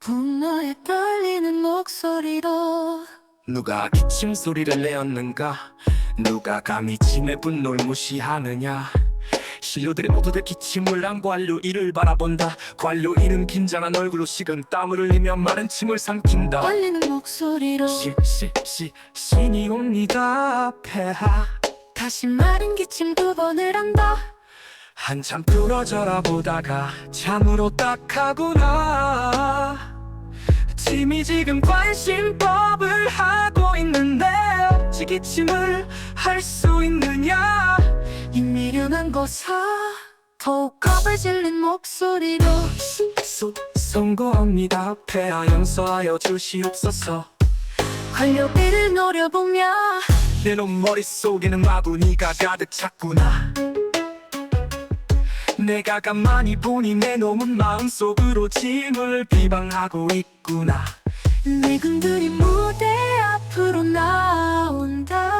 분노에 떨리는 목소리로 누가 기침 소리를 내었는가? 누가 감히 짐의 분노를 무시하느냐? 신료들이 모두들 기침을 한 관료 이를 바라본다. 관료 이는 긴장한 얼굴로 식은 땀을 흘리며 마른 침을 삼킨다. 떨리는 목소리로 시, 시, 시, 신이 옵니다. 폐하. 다시 마른 기침 두 번을 한다 한참 뚫어져라 보다가 참으로 딱하구나. 짐이 지금 관심법을 하고 있는데 지기침을 할 수 있느냐? 이 미련한 거사. 더욱 겁을 질린 목소리로 소, 선고합니다. 폐하 용서하여 주시옵소서. 관료비를 노려보며 내놈 머릿속에는 마구니가 가득 찼구나 내가 가만히 보니 내 놈은 마음속으로 짐을 비방하고 있구나. 내군들이 무대 앞으로 나온다.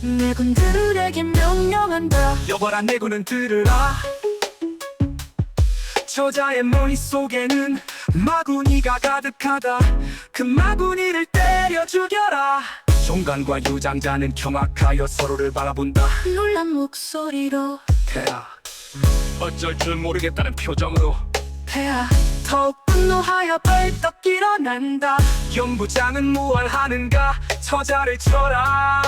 내군들에게 명령한다. 여봐라 내구는 들으라. 저자의 머릿속에는 마구니가 가득하다. 그 마구니를 때려 죽여라 종관과 유장자는 경악하여 서로를 바라본다. 놀란 목소리로 폐하 어쩔 줄 모르겠다는 표정으로 폐하 더욱 분노하여 벌떡 일어난다. 연부장은 무얼하는가? 처자를 쳐라.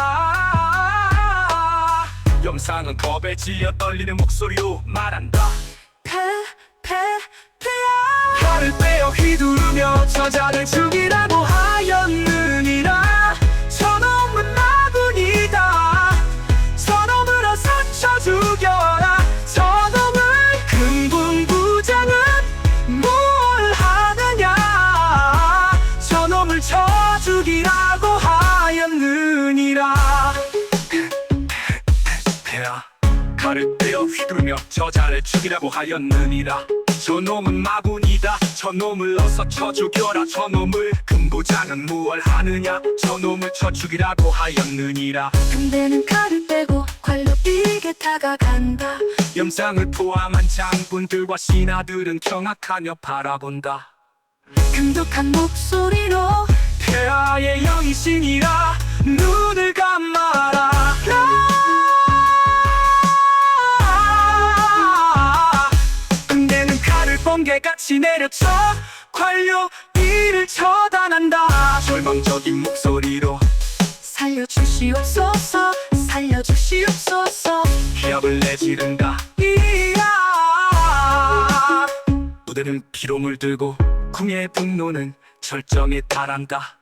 영상은 겁에 지어 떨리는 목소리로 말한다. 폐하 칼을 빼어 휘두르며 저자를 죽이 폐하 칼을 빼어 휘두르며 저자를 죽이라고 하였느니라. 저놈은 마군이다. 저놈을 어서 쳐 죽여라. 저놈을 금부장은 무얼 하느냐. 저놈을 쳐 죽이라고 하였느니라. 근데는 칼을 빼고 관료비에게 다가간다. 염상을 포함한 장군들과 신하들은 경악하며 바라본다. 금독한 목소리로 폐하의 영이신이 번개같이 내려쳐 관료 이를 처단한다. 절망적인 목소리로 살려주시옵소서 살려주시옵소서. 협을 내지른다. 이야. 무대는 피로 물들고 궁의 분노는 절정에 달한다.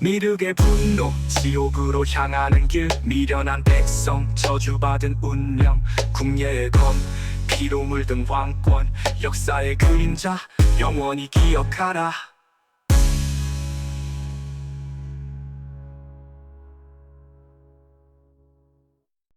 미륵의 분노 지옥으로 향하는 길 미련한 백성 저주받은 운명 궁예의 검 피로 물든 왕권 역사의 그림자 영원히 기억하라